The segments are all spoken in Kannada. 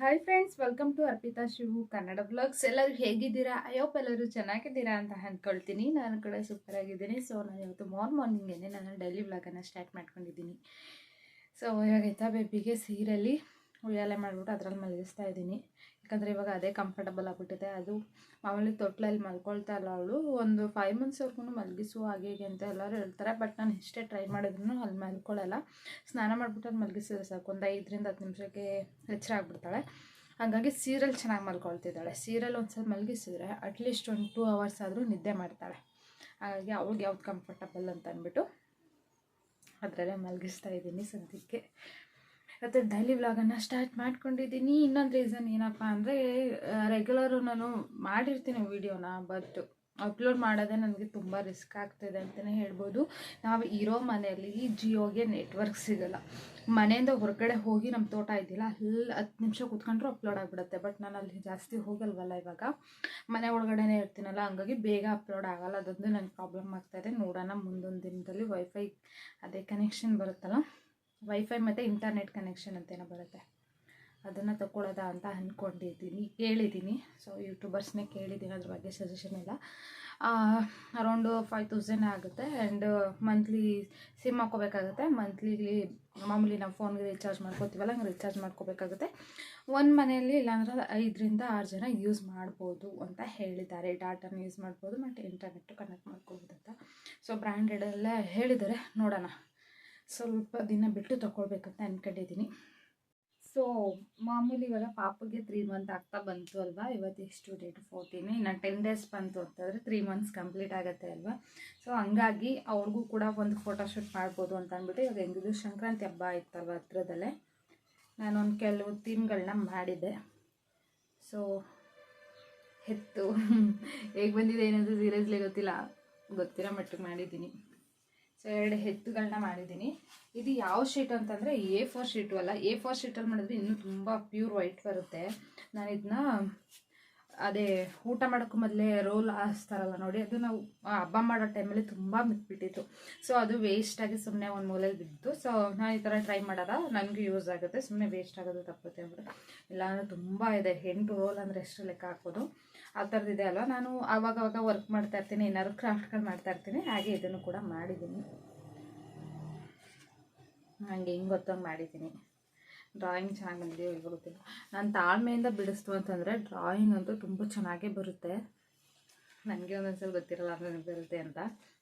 Hi friends welcome to Arpita Shivu Kannada blogs ಎಲ್ಲರೂ ಹೇಗಿದ್ದೀರಾ? ಅಯ್ಯೋಪ್ ಎಲ್ಲರೂ ಚೆನ್ನಾಗಿದ್ದೀರಾ ಅಂತ ಅಂದ್ಕೊಳ್ತೀನಿ ನಾನು ಕೂಡ ಸೂಪರ್ ಆಗಿದ್ದೀನಿ. ಸೊ ನಾನು ಇವತ್ತು ಮಾರ್ನ್ ಮಾರ್ನಿಂಗೇನೆ ನಾನು ಡೈಲಿ ಬ್ಲಾಗನ್ನು ಸ್ಟಾರ್ಟ್ ಮಾಡ್ಕೊಂಡಿದ್ದೀನಿ. ಸೊ ಇವಾಗ ಎತ್ತ ಬೇಬಿಗೆ ಸೀರೆಯಲ್ಲಿ ಉಯ್ಯಾಲೆ ಮಾಡಿಬಿಟ್ಟು ಅದ್ರಲ್ಲಿ ಮಲಗಿಸ್ತಾ ಇದ್ದೀನಿ. ಯಾಕಂದರೆ ಇವಾಗ ಅದೇ ಕಂಫರ್ಟಬಲ್ ಆಗಿಬಿಟ್ಟಿದೆ. ಅದು ಮಾಮೂಲಿ ತೊಟ್ಲಲ್ಲಿ ಮಲ್ಕೊಳ್ತಾ ಇಲ್ಲ ಅವಳು. ಒಂದು ಫೈವ್ ಮಂತ್ಸ್ವರೆಗೂ ಮಲಗಿಸು ಹಾಗೆ ಹೀಗೆ ಅಂತ ಎಲ್ಲರೂ ಹೇಳ್ತಾರೆ. ಬಟ್ ನಾನು ಎಷ್ಟೇ ಟ್ರೈ ಮಾಡಿದ್ರು ಅಲ್ಲಿ ಮಲ್ಕೊಳ್ಳಲ್ಲ ಸ್ನಾನ ಮಾಡಿಬಿಟ್ಟು ಅದು ಮಲಗಿಸಿದ್ರೆ ಸಾಕು. ಒಂದು ಐದರಿಂದ ಹತ್ತು ನಿಮಿಷಕ್ಕೆ ಎಚ್ಚರ ಆಗಿಬಿಡ್ತಾಳೆ. ಹಾಗಾಗಿ ಸೀರಿಯಲ್ ಚೆನ್ನಾಗಿ ಮಲ್ಕೊಳ್ತಿದ್ದಾಳೆ. ಸೀರಿಯಲ್ ಒಂದು ಸಲ ಮಲಗಿಸಿದ್ರೆ ಅಟ್ಲೀಸ್ಟ್ ಒಂದು ಟೂ ಅವರ್ಸ್ ಆದರೂ ನಿದ್ದೆ ಮಾಡ್ತಾಳೆ. ಹಾಗಾಗಿ ಅವ್ಳಿಗೆ ಯಾವ್ದು ಕಂಫರ್ಟಬಲ್ ಅಂತ ಅಂದ್ಬಿಟ್ಟು ಅದರಲ್ಲೇ ಮಲಗಿಸ್ತಾ ಇದ್ದೀನಿ ಸದ್ಯಕ್ಕೆ ಮತ್ತು ಡೈಲಿ ವ್ಲಾಗನ್ನು ಸ್ಟಾರ್ಟ್ ಮಾಡ್ಕೊಂಡಿದ್ದೀನಿ. ಇನ್ನೊಂದು ರೀಸನ್ ಏನಪ್ಪ ಅಂದರೆ ರೆಗ್ಯುಲರು ನಾನು ಮಾಡಿರ್ತೀನಿ ವೀಡಿಯೋನ ಬಟ್ ಅಪ್ಲೋಡ್ ಮಾಡೋದೇ ನನಗೆ ತುಂಬ ರಿಸ್ಕ್ ಆಗ್ತಿದೆ ಅಂತಲೇ ಹೇಳ್ಬೋದು. ನಾವು ಇರೋ ಮನೆಯಲ್ಲಿ ಜಿಯೋಗೆ ನೆಟ್ವರ್ಕ್ ಸಿಗಲ್ಲ. ಮನೆಯಿಂದ ಹೊರಗಡೆ ಹೋಗಿ ನಮ್ಮ ತೋಟ ಇದ್ದಿಲ್ಲ ಅಲ್ಲಿ ಹತ್ತು ನಿಮಿಷ ಕೂತ್ಕೊಂಡ್ರೂ ಅಪ್ಲೋಡ್ ಆಗಿಬಿಡುತ್ತೆ. ಬಟ್ ನಾನು ಅಲ್ಲಿ ಜಾಸ್ತಿ ಹೋಗಲ್ವಲ್ಲ ಇವಾಗ. ಮನೆ ಒಳಗಡೆನೇ ಇರ್ತೀನಲ್ಲ, ಹಂಗಾಗಿ ಬೇಗ ಅಪ್ಲೋಡ್ ಆಗಲ್ಲ. ಅದೊಂದು ನನಗೆ ಪ್ರಾಬ್ಲಮ್ ಆಗ್ತಾಯಿದೆ ನೋಡೋಣ ಮುಂದೊಂದು ದಿನದಲ್ಲಿ ವೈಫೈ ಅದೇ ಕನೆಕ್ಷನ್ ಬರುತ್ತಲ್ಲ. ವೈಫೈ ಮತ್ತು ಇಂಟರ್ನೆಟ್ ಕನೆಕ್ಷನ್ ಅಂತೇನೋ ಬರುತ್ತೆ. ಅದನ್ನು ತಗೊಳ್ಳೋದ ಅಂತ ಅಂದ್ಕೊಂಡಿದ್ದೀನಿ ಕೇಳಿದ್ದೀನಿ. ಸೊ ಯೂಟ್ಯೂಬರ್ಸ್ನೇ ಕೇಳಿದ್ದೀನಿ ಅದ್ರ ಬಗ್ಗೆ ಸಜೆಷನ್ ಎಲ್ಲ? ಅರೌಂಡು ಫೈವ್ ತೌಸಂಡ್ ಆಗುತ್ತೆ ಆ್ಯಂಡ್ ಮಂತ್ಲಿ ಸಿಮ್ ಹಾಕೋಬೇಕಾಗುತ್ತೆ. ಮಂತ್ಲಿ ಮಾಮೂಲಿ ನಾವು ಫೋನ್ಗೆ ರೀಚಾರ್ಜ್ ಮಾಡ್ಕೋತೀವಲ್ಲ, ಹಂಗೆ ರೀಚಾರ್ಜ್ ಮಾಡ್ಕೋಬೇಕಾಗುತ್ತೆ. ಒಂದು ಮನೆಯಲ್ಲಿ ಇಲ್ಲಾಂದ್ರೆ ಐದರಿಂದ ಆರು ಜನ ಯೂಸ್ ಮಾಡ್ಬೋದು ಅಂತ ಹೇಳಿದ್ದಾರೆ. ಡಾಟಾನ ಯೂಸ್ ಮಾಡ್ಬೋದು, ಮತ್ತು ಇಂಟರ್ನೆಟ್ಟು ಕನೆಕ್ಟ್ ಮಾಡ್ಕೋಬೋದು ಅಂತ ಸೊ ಬ್ರ್ಯಾಂಡೆಡೆಲ್ಲ ಹೇಳಿದ್ದಾರೆ. ನೋಡೋಣ. ಸ್ವಲ್ಪ ದಿನ ಬಿಟ್ಟು ತಗೊಳ್ಬೇಕಂತ ಅಂದ್ಕೊಂಡಿದ್ದೀನಿ ಸೊ ಮಾಮೂಲಿ ಇವಾಗ ಪಾಪಗೆ ತ್ರೀ ಮಂತ್ ಆಗ್ತಾ ಬಂತು ಅಲ್ವಾ? ಇವತ್ತು ಎಷ್ಟು ಡೇಟ್ ಫೋರ್ಟೀನ್ ಇನ್ನು ಟೆನ್ ಡೇಸ್ ಬಂತು ಅಂತಂದರೆ ತ್ರೀ ಮಂತ್ಸ್ ಕಂಪ್ಲೀಟ್ ಆಗುತ್ತೆ ಅಲ್ವಾ? ಸೊ ಹಂಗಾಗಿ ಅವ್ರಿಗೂ ಕೂಡ ಒಂದು ಫೋಟೋಶೂಟ್ ಮಾಡ್ಬೋದು ಅಂತ ಅಂದ್ಬಿಟ್ಟು ಇವಾಗ ಹೆಂಗಿದ್ರು ಸಂಕ್ರಾಂತಿ ಹಬ್ಬ ಆಯ್ತಲ್ವ ಹತ್ರದಲ್ಲೇ? ನಾನೊಂದು ಕೆಲವು ಥೀಮ್ಗಳನ್ನ ಮಾಡಿದ್ದೆ. ಸೊ ಹೆತ್ತು ಹೇಗೆ ಬಂದಿದೆ ಏನಂತ ಸೀರಿಯಸ್ಲಿ ಗೊತ್ತಿಲ್ಲ. ಗೊತ್ತಿರೋ ಮಟ್ಟಿಗೆ ಮಾಡಿದ್ದೀನಿ. ಸೊ ಎರಡು ಹೆತ್ತುಗಳನ್ನ ಮಾಡಿದ್ದೀನಿ. ಇದು ಯಾವ ಶೀಟ್ ಅಂತಂದರೆ ಎ ಫೋರ್ ಶೀಟು ಅಲ್ಲ. ಎ ಫೋರ್ ಶೀಟಲ್ಲಿ ಮಾಡಿದ್ರೆ ಇನ್ನೂ ತುಂಬ ಪ್ಯೂರ್ ವೈಟ್ ಬರುತ್ತೆ. ನಾನು ಇದನ್ನ ಅದೇ ಊಟ ಮಾಡೋಕ್ಕೂ ಮೊದಲೇ ರೋಲ್ ಹಾಸ್ತಾರಲ್ಲ ನೋಡಿ, ಅದು ನಾವು ಹಬ್ಬ ಮಾಡೋ ಟೈಮಲ್ಲಿ ತುಂಬ ಮಿಕ್ಬಿಟ್ಟಿತ್ತು. ಸೊ ಅದು ವೇಸ್ಟಾಗಿ ಸುಮ್ಮನೆ ಒಂದು ಮೂಲೆಯಲ್ಲಿ ಬಿದ್ದು ಸೊ ನಾನು ಈ ಥರ ಟ್ರೈ ಮಾಡೋದ ನನಗೂ ಯೂಸ್ ಆಗುತ್ತೆ. ಸುಮ್ಮನೆ ವೇಸ್ಟ್ ಆಗೋದು ತಪ್ಪುತ್ತೆ ಅಂದ್ಬಿಟ್ಟು. ಇಲ್ಲಾಂದರೆ ತುಂಬ ಇದೆ. ಎಂಟು ರೋಲ್ ಅಂದರೆ ಎಷ್ಟು ಲೆಕ್ಕ ಹಾಕ್ಬೋದು. ಆ ಥರದ್ದು ಅಲ್ವ? ನಾನು ಆವಾಗವಾಗ ವರ್ಕ್ ಮಾಡ್ತಾ ಇರ್ತೀನಿ, ಏನಾದ್ರು ಕ್ರಾಫ್ಟ್ಗಳು ಮಾಡ್ತಾ ಇರ್ತೀನಿ, ಹಾಗೆ ಇದನ್ನು ಕೂಡ ಮಾಡಿದ್ದೀನಿ. ಹಾಗೆ ಹಿಂಗೆ ಗೊತ್ತಂಗೆ ಮಾಡಿದ್ದೀನಿ. ಡ್ರಾಯಿಂಗ್ ಚೆನ್ನಾಗಿ ಬಂದಿದೆಯೋ ಇಲ್ಲಿ ಗೊತ್ತಿಲ್ಲ. ನಾನು ತಾಳ್ಮೆಯಿಂದ ಬಿಡಿಸ್ತು ಅಂತಂದರೆ ಡ್ರಾಯಿಂಗ್ ಅಂತೂ ತುಂಬ ಚೆನ್ನಾಗೇ ಬರುತ್ತೆ. ನನಗೆ ಒಂದೊಂದ್ಸಲ ಗೊತ್ತಿರಲ್ಲ ನನಗೆ ಬರುತ್ತೆ ಅಂತ.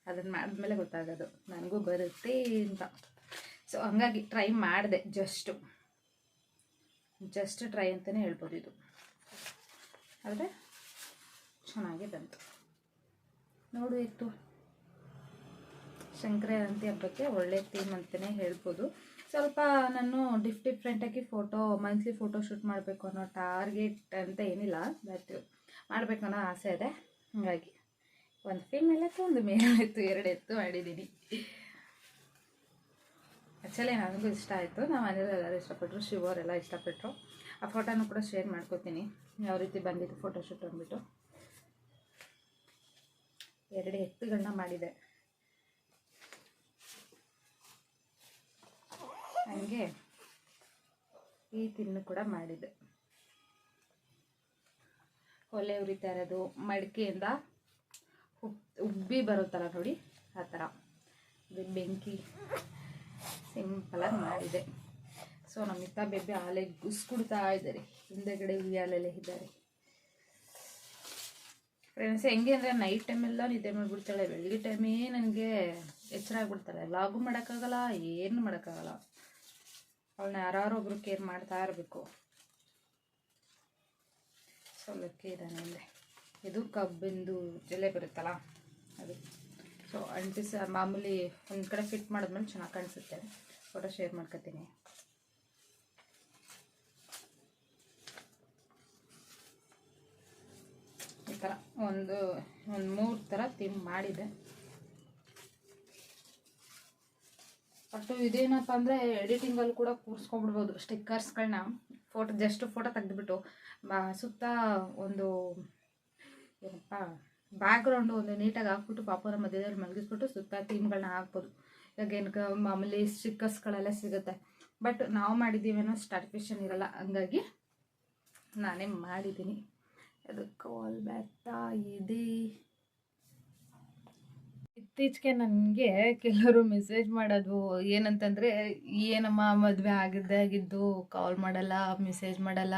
ಅದನ್ನು ಮಾಡಿದ್ಮೇಲೆ ಗೊತ್ತಾಗೋದು. ನನಗೂ ಬರುತ್ತೆ ಅಂತ. ಸೊ ಹಂಗಾಗಿ ಟ್ರೈ ಮಾಡಿದೆ ಜಸ್ಟು ಜಸ್ಟ್ ಟ್ರೈ ಅಂತಲೇ ಹೇಳ್ಬೋದು ಇದು. ಆದರೆ ಚೆನ್ನಾಗೇ ಬಂತು. ನೋಡು ಇತ್ತು. ಸಂಕ್ರಾಂತಿ ಹಬ್ಬಕ್ಕೆ ಒಳ್ಳೆ ಥೀಮ್ ಅಂತಲೇ ಹೇಳ್ಬೋದು. ಸ್ವಲ್ಪ ನಾನು ಡಿಫ್ ಡಿಫ್ರೆಂಟಾಗಿ ಫೋಟೋ ಮಂತ್ಲಿ ಫೋಟೋ ಶೂಟ್ ಮಾಡಬೇಕು ಅನ್ನೋ ಟಾರ್ಗೆಟ್ ಅಂತ ಏನಿಲ್ಲ ಬಟ್ ಮಾಡಬೇಕು ಅನ್ನೋ ಆಸೆ ಇದೆ. ಹಾಗಾಗಿ ಒಂದು ಫೀಮೇಲ್ ಆಯಿತು ಒಂದು ಮೇಲ್ ಆಯಿತು ಎರಡು ಎತ್ತು ಮಾಡಿದ್ದೀನಿ. ಆ್ಯಕ್ಚುಲಿ ನನಗೂ ಇಷ್ಟ ಆಯಿತು. ನಮ್ಮ ಮನೇಲಿ ಎಲ್ಲರೂ ಇಷ್ಟಪಟ್ಟರು ಶಿವರೆಲ್ಲ ಇಷ್ಟಪಟ್ಟರು ಆ ಫೋಟೋನು ಕೂಡ ಶೇರ್ ಮಾಡ್ಕೋತೀನಿ. ಯಾವ ರೀತಿ ಬಂದಿತ್ತು ಫೋಟೋಶೂಟ್ ಅಂದ್ಬಿಟ್ಟು. ಎರಡು ಎತ್ತುಗಳನ್ನ ಮಾಡಿದೆ. ಹಾಗೆ ಈ ತಿನ್ನು ಕೂಡ ಮಾಡಿದೆ. ಒಲೆ ಉರಿತಾ ಇರೋದು, ಮಡಿಕೆಯಿಂದ ಉಬ್, ಉಬ್ಬಿ ಬರುತ್ತಲ್ಲ ನೋಡಿ, ಆ ಥರ. ಬೆಂಕಿ ಸಿಂಪಲಾಗಿ ಮಾಡಿದೆ. ಸೊ ನಮ್ಮ ಇತ್ತ ಬೇಬಿ ಆಲೆ ಗುಸ್ಕೊಡ್ತಾ ಇದ್ದಾರೆ. ಹಿಂದೆಗಡೆ ಉಯ್ಯಾಲೆಲ್ಲ ಇದ್ದಾರೆ. ಫ್ರೆಂಡ್ಸ್ ಹೆಂಗೆ ಅಂದರೆ ನೈಟ್ ಟೈಮೆಲ್ಲ ನಿದ್ದೆ ಮಾಡಿಬಿಡ್ತಾಳೆ. ಬೆಳಗ್ಗೆ ಟೈಮೇ ನನಗೆ ಎಚ್ಚರ ಆಗ್ಬಿಡ್ತಾಳೆ. ಲಾಗು ಮಾಡೋಕ್ಕಾಗಲ್ಲ, ಏನು ಮಾಡೋಕ್ಕಾಗಲ್ಲ. ಅವಳನ್ನ ಯಾರು ಒಬ್ರು ಕೇರ್ ಮಾಡ್ತಾ ಇರಬೇಕು. ಸೊಲ್ಲಕ್ಕೆ ಇದ್ದಾನೆ ಅಂದರೆ. ಇದು ಕಬ್ಬಿಂದು ಜಲೆ ಬರುತ್ತಲ್ಲ, ಅದು. ಸೊ ಅಂಟಿಸ ಮಾಮೂಲಿ ಒಂದು ಕಡೆ ಫಿಟ್ ಮಾಡಿದ್ಮೇಲೆ ಚೆನ್ನಾಗಿ ಕಾಣಿಸುತ್ತೆ. ಫೋಟೋ ಶೇರ್ ಮಾಡ್ಕೊತೀನಿ. ಥರ ಒಂದು ಒಂದು ಮೂರು ಥರ ತಿಮ್ ಮಾಡಿದೆ. ಬಟ್ ಇದೇನಪ್ಪ ಅಂದರೆ ಎಡಿಟಿಂಗಲ್ಲಿ ಕೂಡ ಕೂರಿಸ್ಕೊಂಡ್ಬಿಡ್ಬೋದು ಸ್ಟಿಕ್ಕರ್ಸ್ಗಳನ್ನ ಫೋಟೋ ಜಸ್ಟ್ ಫೋಟೋ ತೆಗೆದುಬಿಟ್ಟು ಸುತ್ತ ಒಂದು ಏನಪ್ಪ ಬ್ಯಾಕ್ಗ್ರೌಂಡು ಒಂದು ನೀಟಾಗಿ ಹಾಕ್ಬಿಟ್ಟು ಪಾಪನ ಮಧ್ಯದಲ್ಲಿ ಮಲಗಿಸ್ಬಿಟ್ಟು ಸುತ್ತ ಥೀಮ್ಗಳನ್ನ ಹಾಕ್ಬೋದು. ಇವಾಗ ಮಾಮೂಲಿ ಸ್ಟಿಕ್ಕರ್ಸ್ಗಳೆಲ್ಲ ಸಿಗುತ್ತೆ. ಬಟ್ ನಾವು ಮಾಡಿದ್ದೀವೇನೋ ಸ್ಟಾರ್ಟಿಫಿಷನ್ ಇರಲ್ಲ. ಹಂಗಾಗಿ ನಾನೇ ಮಾಡಿದ್ದೀನಿ. ಅದು ಕಾಲ್ ಬರ್ತಾ ಇದೆ. ಇತ್ತೀಚೆಗೆ ನನಗೆ ಕೆಲವರು ಮೆಸೇಜ್ ಮಾಡೋದು ಏನಂತಂದರೆ, ಏನಮ್ಮ, ಮದುವೆ ಆಗಿದ್ದೇ ಆಗಿದ್ದು ಕಾಲ್ ಮಾಡಲ್ಲ ಮೆಸೇಜ್ ಮಾಡಲ್ಲ?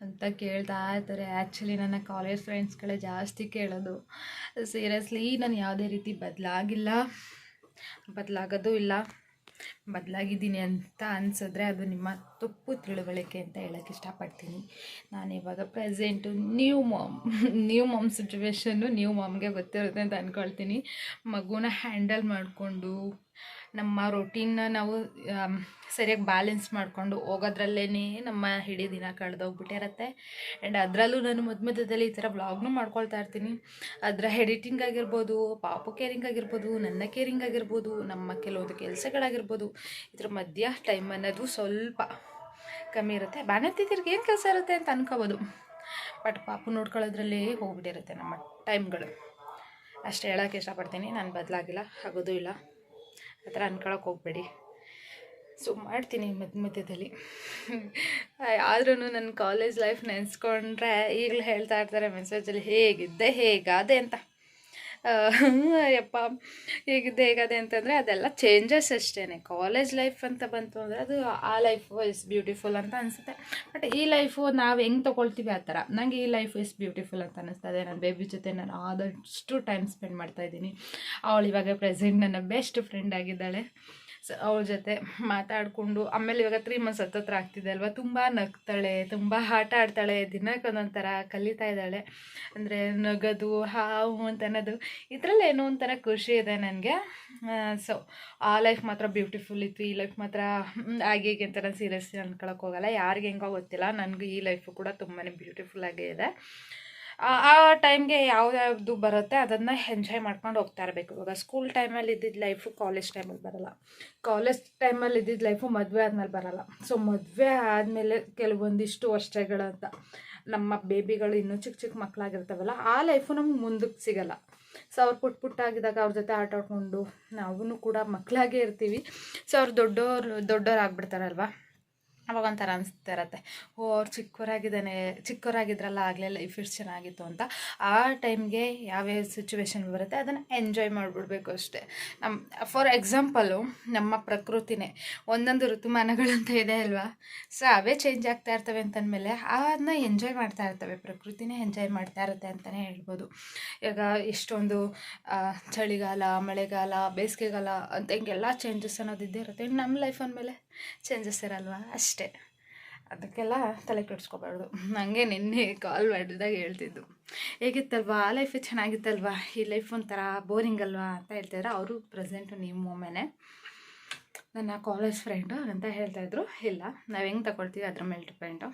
ಅಂತ ಕೇಳ್ತಾ ಇರ್ತಾರೆ. ಆ್ಯಕ್ಚುಲಿ ನನ್ನ ಕಾಲೇಜ್ ಫ್ರೆಂಡ್ಸ್ಗಳೇ ಜಾಸ್ತಿ ಕೇಳೋದು. ಸೀರಿಯಸ್ಲಿ ನಾನು ಯಾವುದೇ ರೀತಿ ಬದಲಾಗಿಲ್ಲ. ಬದಲಾಗೋದು ಇಲ್ಲ. ಬದಲಾಗಿದ್ದೀನಿ ಅಂತ ಅನಿಸಿದ್ರೆ ಅದು ನಿಮ್ಮ ತಪ್ಪು ತಿಳುವಳಿಕೆ ಅಂತ ಹೇಳೋಕ್ಕೆ ಇಷ್ಟಪಡ್ತೀನಿ. ನಾನು ಇವಾಗ present new mom new mom situation new ಮಾಮ್ಗೆ ಗೊತ್ತಿರುತ್ತೆ ಅಂತ ಅಂದ್ಕೊಳ್ತೀನಿ ಮಗುನ ಹ್ಯಾಂಡಲ್ ಮಾಡಿಕೊಂಡು ನಮ್ಮ ರೊಟೀನ್ನ ನಾವು ಸರಿಯಾಗಿ ಬ್ಯಾಲೆನ್ಸ್ ಮಾಡಿಕೊಂಡು ಹೋಗೋದ್ರಲ್ಲೇ ನಮ್ಮ ಹಿಡೀ ದಿನ ಕಳೆದೋಗ್ಬಿಟ್ಟಿರತ್ತೆ. ಆ್ಯಂಡ್ ಅದರಲ್ಲೂ ನಾನು ಮಧ್ಯ ಮಧ್ಯದಲ್ಲಿ ಈ ಥರ ವ್ಲಾಗ್ನೂ ಮಾಡ್ಕೊಳ್ತಾ ಇರ್ತೀನಿ. ಅದರ ಎಡಿಟಿಂಗ್ ಆಗಿರ್ಬೋದು, ಪಾಪು ಕೇರಿಂಗ್ ಆಗಿರ್ಬೋದು, ನನ್ನ ಕೇರಿಂಗ್ ಆಗಿರ್ಬೋದು, ನಮ್ಮ ಕೆಲವೊಂದು ಕೆಲಸಗಳಾಗಿರ್ಬೋದು, ಇದ್ರ ಮಧ್ಯ ಟೈಮ್ ಅನ್ನೋದು ಸ್ವಲ್ಪ ಕಮ್ಮಿ ಇರುತ್ತೆ. ಬಾಣತಿದ್ರಿಗೆ ಏನು ಕೆಲಸ ಇರುತ್ತೆ ಅಂತ ಅನ್ಕೋಬೋದು. ಬಟ್ ಪಾಪು ನೋಡ್ಕೊಳ್ಳೋದ್ರಲ್ಲೇ ಹೋಗ್ಬಿಟ್ಟಿರುತ್ತೆ ನಮ್ಮ ಟೈಮ್ಗಳು ಅಷ್ಟು ಹೇಳೋಕ್ಕೆ ಇಷ್ಟಪಡ್ತೀನಿ. ನಾನು ಬದಲಾಗಿಲ್ಲ, ಆಗೋದು ಇಲ್ಲ. ಆ ಥರ ಅನ್ಕೊಳಕ್ಕೆ ಹೋಗ್ಬೇಡಿ. ಸೊ ಮಾಡ್ತೀನಿ ಮಧ್ಯ ಮಧ್ಯದಲ್ಲಿ. ಆದ್ರೂ ನನ್ನ ಕಾಲೇಜ್ ಲೈಫ್ ನೆನೆಸ್ಕೊಂಡ್ರೆ ಈಗಲೂ ಹೇಳ್ತಾ ಇರ್ತಾರೆ ಮೆಸೇಜಲ್ಲಿ ಹೇಗಿದ್ದೆ ಹೇಗಾದೆ ಅಂತ. ಯಪ್ಪ ಹೇಗಿದೆ, ಹೇಗದೆ ಅಂತಂದರೆ ಅದೆಲ್ಲ ಚೇಂಜಸ್ ಅಷ್ಟೇ ಕಾಲೇಜ್ ಲೈಫ್ ಅಂತ ಬಂತು ಅಂದರೆ ಅದು ಆ ಲೈಫು ಇಸ್ ಬ್ಯೂಟಿಫುಲ್ ಅಂತ ಅನಿಸುತ್ತೆ. ಬಟ್ ಈ ಲೈಫು ನಾವು ಹೆಂಗೆ ತೊಗೊಳ್ತೀವಿ ಆ ಥರ? ನನಗೆ ಈ ಲೈಫ್ ಇಸ್ ಬ್ಯೂಟಿಫುಲ್ ಅಂತ ಅನಿಸ್ತದೆ ನನ್ನ ಬೇಬಿ ಜೊತೆ ನಾನು ಆದಷ್ಟು ಟೈಮ್ ಸ್ಪೆಂಡ್ ಮಾಡ್ತಾಯಿದ್ದೀನಿ ಅವಳು ಇವಾಗ ಪ್ರೆಸೆಂಟ್ ನನ್ನ ಬೆಸ್ಟ್ ಫ್ರೆಂಡ್ ಆಗಿದ್ದಾಳೆ. ಅವಳ ಜೊತೆ ಮಾತಾಡಿಕೊಂಡು, ಆಮೇಲೆ ಇವಾಗ ತ್ರೀ ಮಂತ್ಸ್ ಹತ್ತತ್ರ ಆಗ್ತಿದೆ ಅಲ್ವಾ? ತುಂಬ ನಗ್ತಾಳೆ, ತುಂಬ ಆಟ ಆಡ್ತಾಳೆ, ದಿನಕ್ಕೆ ಒಂದೊಂದು ಥರ ಕಲಿತಾ ಇದ್ದಾಳೆ. ಅಂದರೆ ನಗೋದು, ಹಾವು ಅಂತ ಅನ್ನೋದು, ಇದರಲ್ಲಿ ಏನೋ ಒಂಥರ ಖುಷಿ ಇದೆ ನನಗೆ. ಸೊ ಆ ಲೈಫ್ ಮಾತ್ರ ಬ್ಯೂಟಿಫುಲ್ ಇತ್ತು. ಈ ಲೈಫ್ ಮಾತ್ರ ಹಾಗೆ ಹೀಗೆ ಅಂತ ನಾನು ಸೀರಿಯಸ್ ಅನ್ಕೊಳಕ್ಕೆ ಹೋಗಲ್ಲ. ಯಾರಿಗೆ ಹೆಂಗೋ ಗೊತ್ತಿಲ್ಲ. ನನಗೂ ಈ ಲೈಫು ಕೂಡ ತುಂಬಾ ಬ್ಯೂಟಿಫುಲ್ ಆಗೇ ಇದೆ. ಆ- ಟೈಮ್ಗೆ ಯಾವ್ದು ಬರುತ್ತೆ ಅದನ್ನು ಎಂಜಾಯ್ ಮಾಡ್ಕೊಂಡು ಹೋಗ್ತಾ ಇರಬೇಕು. ಇವಾಗ ಸ್ಕೂಲ್ ಟೈಮಲ್ಲಿ ಇದ್ದಿದ್ದ ಲೈಫು ಕಾಲೇಜ್ ಟೈಮಲ್ಲಿ ಬರಲ್ಲ. ಕಾಲೇಜ್ ಟೈಮಲ್ಲಿ ಇದ್ದಿದ್ದ ಲೈಫು ಮದುವೆ ಆದಮೇಲೆ ಬರಲ್ಲ. ಸೊ ಮದುವೆ ಆದಮೇಲೆ ಕೆಲವೊಂದಿಷ್ಟು ವರ್ಷಗಳಂತ ನಮ್ಮ ಬೇಬಿಗಳು ಇನ್ನೂ ಚಿಕ್ಕ ಚಿಕ್ಕ ಮಕ್ಕಳಾಗಿರ್ತಾವಲ್ಲ ಆ ಲೈಫು ನಮ್ಗೆ ಮುಂದಕ್ಕೆ ಸಿಗಲ್ಲ. ಸೊ ಅವ್ರು ಪುಟ್ ಪುಟ್ಟಾಗಿದ್ದಾಗ ಅವ್ರ ಜೊತೆ ಆಟ ಆಡ್ಕೊಂಡು ನಾವೂ ಕೂಡ ಮಕ್ಕಳಾಗೇ ಇರ್ತೀವಿ. ಸೊ ಅವ್ರು ದೊಡ್ಡವ್ರು ದೊಡ್ಡವ್ರು ಆಗ್ಬಿಡ್ತಾರಲ್ವ? ಅವಾಗ ಒಂಥರ ಅನಿಸ್ತಾ ಇರತ್ತೆ. ಓ, ಅವ್ರು ಚಿಕ್ಕವರಾಗಿದ್ದಾನೆ, ಚಿಕ್ಕವರಾಗಿದ್ರಲ್ಲ ಆಗಲೇ ಲೈಫ್ ಇಷ್ಟು ಚೆನ್ನಾಗಿತ್ತು ಅಂತ. ಆ ಟೈಮ್ಗೆ ಯಾವ್ಯಾವ ಸಿಚುವೇಶನ್ ಬರುತ್ತೆ, ಅದನ್ನು ಎಂಜಾಯ್ ಮಾಡಿಬಿಡ್ಬೇಕು ಅಷ್ಟೇ. ನಮ್ಮ ಫಾರ್ ಎಕ್ಸಾಂಪಲು ನಮ್ಮ ಪ್ರಕೃತಿನೇ. ಒಂದೊಂದು ಋತುಮಾನಗಳಂತ ಇದೆ ಅಲ್ವಾ? ಸೊ ಅವೇ ಚೇಂಜ್ ಆಗ್ತಾ ಇರ್ತವೆ ಅಂತಂದಮೇಲೆ ಅದನ್ನ ಎಂಜಾಯ್ ಮಾಡ್ತಾ ಇರ್ತವೆ. ಪ್ರಕೃತಿನೇ ಎಂಜಾಯ್ ಮಾಡ್ತಾ ಇರುತ್ತೆ ಅಂತಲೇ ಹೇಳ್ಬೋದು. ಈಗ ಎಷ್ಟೊಂದು ಚಳಿಗಾಲ, ಮಳೆಗಾಲ, ಬೇಸಿಗೆಗಾಲ ಅಂತ ಹಿಂಗೆಲ್ಲ ಚೇಂಜಸ್ ಅನ್ನೋದು ಇದ್ದೇ ಇರುತ್ತೆ ನಮ್ಮ ಲೈಫ್ ಅಂದಮೇಲೆ ಚೇಂಜಸ್ ಇರಲ್ವಾ? ಅಷ್ಟೇ. ಅದಕ್ಕೆಲ್ಲ ತಲೆ ಕೆಡಿಸ್ಕೋಬಾರ್ದು. ನನಗೆ ನಿನ್ನೆ ಕಾಲ್ ಮಾಡಿದಾಗ ಹೇಳ್ತಿದ್ದು. ಹೇಗಿತ್ತಲ್ವಾ? ಆ ಲೈಫೇ ಚೆನ್ನಾಗಿತ್ತಲ್ವಾ? ಈ ಲೈಫ್ ಒಂಥರ ಬೋರಿಂಗ್ ಅಲ್ವಾ ಅಂತ ಹೇಳ್ತಿದ್ರೆ. ಅವರು ಪ್ರೆಸೆಂಟು ನಿಮ್ಮ ಮೊಮ್ಮೆನೆ ನನ್ನ ಕಾಲೇಜ್ ಫ್ರೆಂಡು ಅಂತ ಹೇಳ್ತಾಯಿದ್ರು ಇಲ್ಲ, ನಾವು ಹೆಂಗೆ ತಗೊಳ್ತೀವಿ? ಅದ್ರ ಮೇಲೆ ಡಿಪೆಂಡು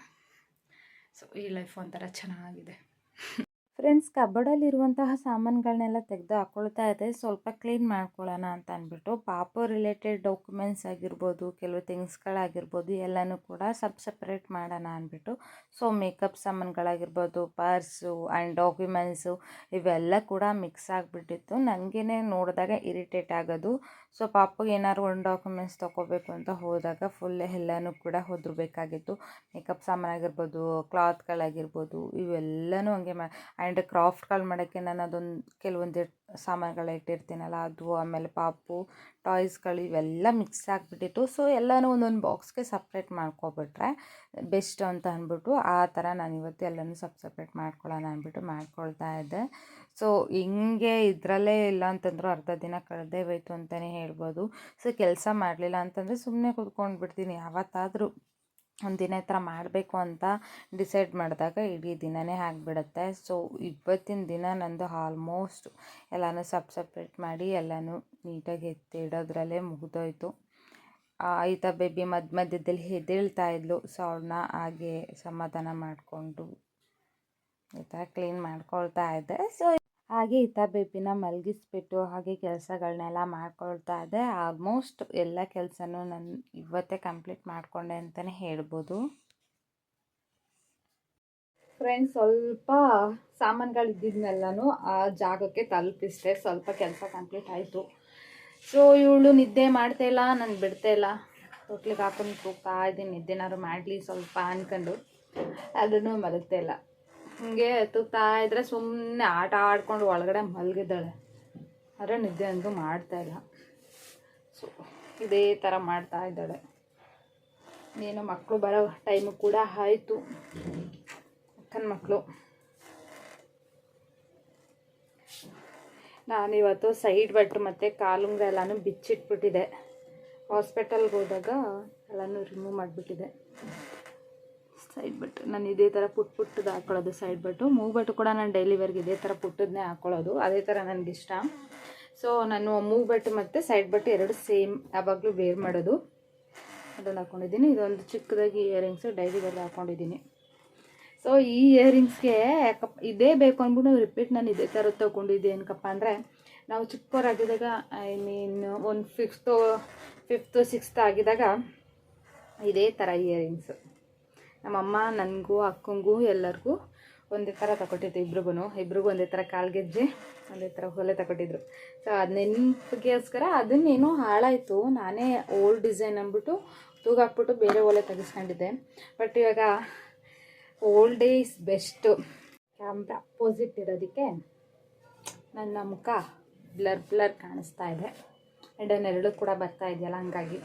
ಸೊ ಈ ಲೈಫ್ ಒಂಥರ ಚೆನ್ನಾಗಿದೆ. ಫ್ರೆಂಡ್ಸ್ ಕಬೋರ್ಡಲ್ಲಿರುವಂತಹ ಸಾಮಾನುಗಳನ್ನೆಲ್ಲ ತೆಗೆದು ಹಾಕ್ಕೊಳ್ತಾ ಇದೆ ಸ್ವಲ್ಪ ಕ್ಲೀನ್ ಮಾಡ್ಕೊಳ್ಳೋಣ ಅಂತ ಅಂದ್ಬಿಟ್ಟು ಪಾಪು ರಿಲೇಟೆಡ್ ಡಾಕ್ಯುಮೆಂಟ್ಸ್ ಆಗಿರ್ಬೋದು, ಕೆಲವು ಥಿಂಗ್ಸ್ಗಳಾಗಿರ್ಬೋದು ಎಲ್ಲನೂ ಕೂಡ ಸಬ್ ಸಪ್ರೇಟ್ ಮಾಡೋಣ ಅಂದ್ಬಿಟ್ಟು. ಸೊ ಮೇಕಪ್ ಸಾಮಾನುಗಳಾಗಿರ್ಬೋದು ಪರ್ಸು ಆ್ಯಂಡ್ ಡಾಕ್ಯುಮೆಂಟ್ಸು ಇವೆಲ್ಲ ಕೂಡ ಮಿಕ್ಸ್ ಆಗಿಬಿಟ್ಟಿತ್ತು. ನನಗೇ ನೋಡಿದಾಗ ಇರಿಟೇಟ್ ಆಗೋದು. ಸೊ ಪಾಪಗೆ ಏನಾದ್ರು ಒಂದು ಡಾಕ್ಯುಮೆಂಟ್ಸ್ ತೊಗೋಬೇಕು ಅಂತ ಹೋದಾಗ ಫುಲ್ ಎಲ್ಲನೂ ಕೂಡ ಹೊದ್ರಬೇಕಾಗಿತ್ತು. ಮೇಕಪ್ ಸಾಮಾನಾಗಿರ್ಬೋದು ಕ್ಲಾತ್ಗಳಾಗಿರ್ಬೋದು ಇವೆಲ್ಲನೂ ಹಂಗೆ ಮಾ ಆ್ಯಂಡ್ ಕ್ರಾಫ್ಟ್ಗಳು ಮಾಡೋಕ್ಕೆ ನಾನು ಅದೊಂದು ಕೆಲವೊಂದು ಸಾಮಾನುಗಳು ಇಟ್ಟಿರ್ತೀನಲ್ಲ, ಅದು, ಆಮೇಲೆ ಪಾಪು ಟಾಯ್ಸ್ಗಳು ಇವೆಲ್ಲ ಮಿಕ್ಸ್ ಆಗಿಬಿಟ್ಟಿತ್ತು. ಸೊ ಎಲ್ಲನೂ ಒಂದೊಂದು ಬಾಕ್ಸ್ಗೆ ಸಪ್ರೇಟ್ ಮಾಡ್ಕೊಬಿಟ್ರೆ ಬೆಸ್ಟ್ ಅಂತ ಅಂದ್ಬಿಟ್ಟು ಆ ಥರ ನಾನು ಇವತ್ತು ಎಲ್ಲನೂ ಸಪ್ ಸಪ್ರೇಟ್ ಮಾಡ್ಕೊಳ್ಳೋಣ ಅಂದ್ಬಿಟ್ಟು ಮಾಡ್ಕೊಳ್ತಾ ಇದ್ದೆ. ಸೊ ಹಿಂಗೆ ಇದರಲ್ಲೇ ಇಲ್ಲ ಅಂತಂದ್ರೂ ಅರ್ಧ ದಿನ ಕಳೆದೇ ಹೋಯ್ತು ಅಂತಲೇ ಹೇಳ್ಬೋದು. ಸೊ ಕೆಲಸ ಮಾಡಲಿಲ್ಲ ಅಂತಂದರೆ ಸುಮ್ಮನೆ ಕೂತ್ಕೊಂಡು ಬಿಡ್ತೀನಿ ಯಾವತ್ತಾದರೂ ಒಂದಿನ ದಿನ ಥರ ಮಾಡಬೇಕು ಅಂತ ಡಿಸೈಡ್ ಮಾಡಿದಾಗ ಇಡೀ ದಿನವೇ ಆಗಿಬಿಡುತ್ತೆ. ಸೊ ಇವತ್ತಿನ ದಿನ ನಂದು ಆಲ್ಮೋಸ್ಟ್ ಎಲ್ಲನೂ ಸಪ್ ಸಪ್ರೇಟ್ ಮಾಡಿ ಎಲ್ಲನೂ ನೀಟಾಗಿ ಎತ್ತಿಡೋದ್ರಲ್ಲೇ ಮುಗಿದೋಯ್ತು. ಆಯಿತಾ ಬೇಬಿ ಮಧ್ಯ ಮಧ್ಯದಲ್ಲಿ ಹೆದೇಳ್ತಾ ಇದ್ಲು. ಸೊ ಅವ್ರನ್ನ ಹಾಗೆ ಸಮಾಧಾನ ಮಾಡಿಕೊಂಡು, ಈ ಥರ ಕ್ಲೀನ್ ಮಾಡ್ಕೊಳ್ತಾ ಇದ್ದೆ. ಸೊ ಹಾಗೆ ಈತ ಬೇಬಿನ ಮಲಗಿಸ್ಬಿಟ್ಟು ಹಾಗೆ ಕೆಲಸಗಳನ್ನೆಲ್ಲ ಮಾಡ್ಕೊಳ್ತಾ ಇದ್ದೆ. ಆಲ್ಮೋಸ್ಟ್ ಎಲ್ಲ ಕೆಲಸನೂ ನಾನು ಇವತ್ತೇ ಕಂಪ್ಲೀಟ್ ಮಾಡಿಕೊಂಡೆ ಅಂತಲೇ ಹೇಳ್ಬೋದು. ಫ್ರೆಂಡ್ಸ್ ಸ್ವಲ್ಪ ಸಾಮಾನುಗಳು ಇದ್ದಿದ್ನೆಲ್ಲನೂ ಆ ಜಾಗಕ್ಕೆ ತಲುಪಿಸ್ದೆ. ಸ್ವಲ್ಪ ಕೆಲಸ ಕಂಪ್ಲೀಟ್ ಆಯಿತು. ಸೊ ಇವಳು ನಿದ್ದೆ ಮಾಡ್ತಾ ಇಲ್ಲ, ನಾನು ಬಿಡ್ತಾ ಇಲ್ಲ. ತೊಟ್ಲಿಗೆ ಹಾಕೊಂಡು ಹೋಗ್ತಾ ಇದ್ದೀನಿ. ನಿದ್ದೆನಾದ್ರು ಮಾಡಲಿ ಸ್ವಲ್ಪ ಅಂದ್ಕೊಂಡು ಅದನ್ನು ಮಲಗ್ತಾ ಇಲ್ಲ. ಹಿಂಗೆ ಎತ್ತುತ್ತಾ ಇದ್ರೆ ಸುಮ್ಮನೆ ಆಟ ಆಡ್ಕೊಂಡು ಒಳಗಡೆ ಮಲಗಿದ್ದಾಳೆ. ಆದರೆ ನಿದ್ದೆ ಅಂತೂ ಮಾಡ್ತಾ ಇಲ್ಲ. ಸೊ ಇದೇ ಥರ ಮಾಡ್ತಾ ಇದ್ದಾಳೆ. ನೀನು ಮಕ್ಕಳು ಬರೋ ಟೈಮು ಕೂಡ ಆಯಿತು. ಅಕ್ಕನ ಮಕ್ಕಳು ನಾನಿವತ್ತು ಸೈಡ್ ಬಟ್ಟು ಮತ್ತು ಕಾಲುಂಗ್ರ ಎಲ್ಲನೂ ಬಿಚ್ಚಿಟ್ಬಿಟ್ಟಿದೆ ಹಾಸ್ಪಿಟಲ್ಗೆ ಹೋದಾಗ ಎಲ್ಲನೂ ರಿಮೂವ್ ಮಾಡಿಬಿಟ್ಟಿದೆ ಸೈಡ್ ಬಟ್ ನಾನು ಇದೇ ಥರ ಪುಟ್ ಪುಟ್ಟದ್ದು ಹಾಕೊಳ್ಳೋದು ಸೈಡ್ ಬಟ್ಟು ಮೂಗು ಬಟ್ಟು ಕೂಡ ನಾನು ಡೈಲಿ ವರ್ಗೆ ಇದೇ ಥರ ಪುಟ್ಟದನ್ನೇ ಹಾಕೊಳ್ಳೋದು. ಅದೇ ಥರ ಇಷ್ಟ. ಸೊ ನಾನು ಮೂಗು ಬಟ್ಟು ಮತ್ತು ಸೈಡ್ ಬಟ್ಟು ಎರಡು ಸೇಮ್ ಯಾವಾಗಲೂ ವೇರ್ ಮಾಡೋದು. ಅದನ್ನು ಹಾಕ್ಕೊಂಡಿದ್ದೀನಿ ಇದೊಂದು ಚಿಕ್ಕದಾಗಿ ಇಯರಿಂಗ್ಸು ಡೈಲಿ ಹಾಕ್ಕೊಂಡಿದ್ದೀನಿ ಸೊ ಈ ಇಯರಿಂಗ್ಸ್ಗೆ ಯಾಕಪ್ಪ, ಇದೇ ಬೇಕು ಅಂದ್ಬಿಟ್ಟು ರಿಪೀಟ್ ನಾನು ಇದೇ ಥರ ತೊಗೊಂಡಿದ್ದೆ ಏನಕ್ಕಪ್ಪ ಅಂದರೆ, ನಾವು ಚಿಕ್ಕವರಾಗಿದ್ದಾಗ ಐ ಮೀನ್ ಒಂದು ಫಿಫ್ತು ಫಿಫ್ತು ಸಿಕ್ಸ್ತ್ ಆಗಿದಾಗ ಇದೇ ಥರ ಇಯರಿಂಗ್ಸು ನಮ್ಮಮ್ಮ, ನನಗೂ, ಅಕ್ಕಂಗೂ, ಎಲ್ಲರಿಗೂ ಒಂದೇ ಥರ ತಗೊಟ್ಟಿದ್ದು ಇಬ್ರಿಗೂ ಇಬ್ರಿಗೂ ಒಂದೇ ಥರ ಕಾಲ್ಗೆಜ್ಜೆ ಒಂದೇ ಥರ ಹೊಲೆ ತಗೊಟ್ಟಿದ್ರು ಸೊ ಅದು ನೆನಪಿಗೋಸ್ಕರ ಅದನ್ನೇನೋ ಹಾಳಾಯಿತು. ನಾನೇ ಓಲ್ಡ್ ಡಿಸೈನ್ ಅಂದ್ಬಿಟ್ಟು ತೂಗಾಕ್ಬಿಟ್ಟು ಬೇರೆ ಒಲೆ ತೆಗೆಸ್ಕೊಂಡಿದ್ದೆ. ಬಟ್ ಇವಾಗ old day is best camera opposite ಇರೋದಕ್ಕೆ ನನ್ನ ಮುಖ ಬ್ಲರ್ ಬ್ಲರ್ ಕಾಣಿಸ್ತಾ ಇದೆ. ನೆರಳು ಕೂಡ ಬರ್ತಾ ಇದೆಯಲ್ಲ, ಹಂಗಾಗಿ